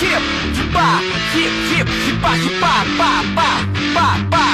hip, hip, hip, hip, hip, hip, hip, hip, hip, hip, hip,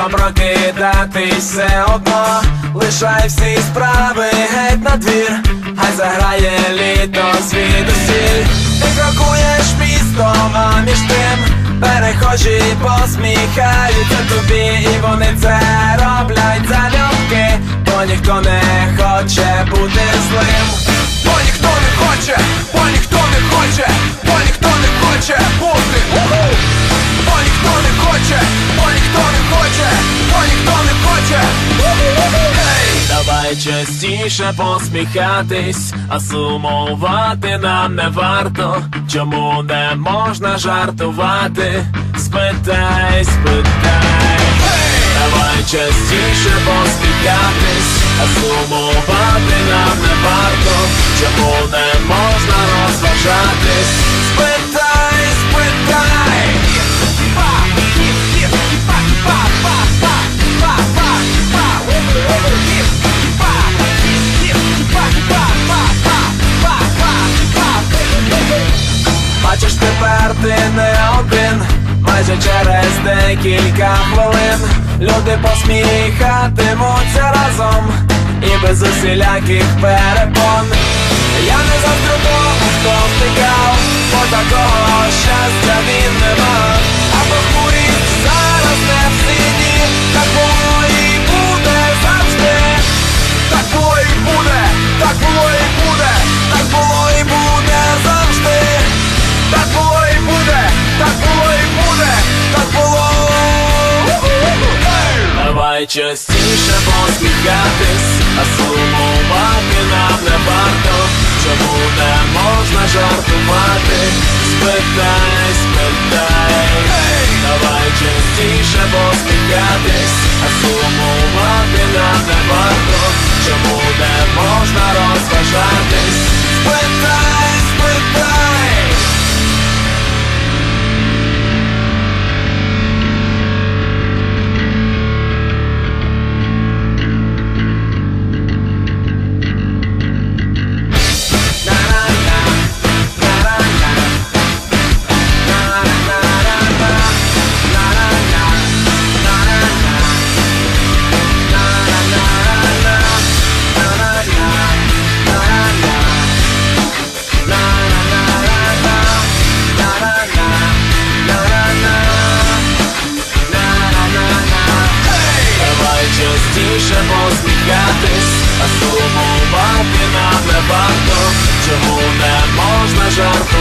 треба прокидатись все одно, лишай всі справи геть на двір, хай заграє літо звідусіль. Ти крокуєш містом, а між тим перехожі посміхаються тобі, і вони це роблять залюбки, бо ніхто не хоче бути злим, Частіше посміхатись, а сумувати нам не варто. Чому не можна жартувати? Спитай, спитай. Давай частіше посміхатись, а сумувати нам не варто. Чому не можна розважатись? Спитай, майже через декілька хвилин люди посміхатимуться разом і без усіляких перепон. Я не завжди того, хто втикав, бо такого щастя частіше посміхатись, а сумувати нам не варто. Чому не можна жартувати? Спитай, спитай. Давай частіше посміхатись, а сумувати нам не варто. Чому не можна розважатись? Спитай. Сумувати нам не варто. Чому не можна жартувати?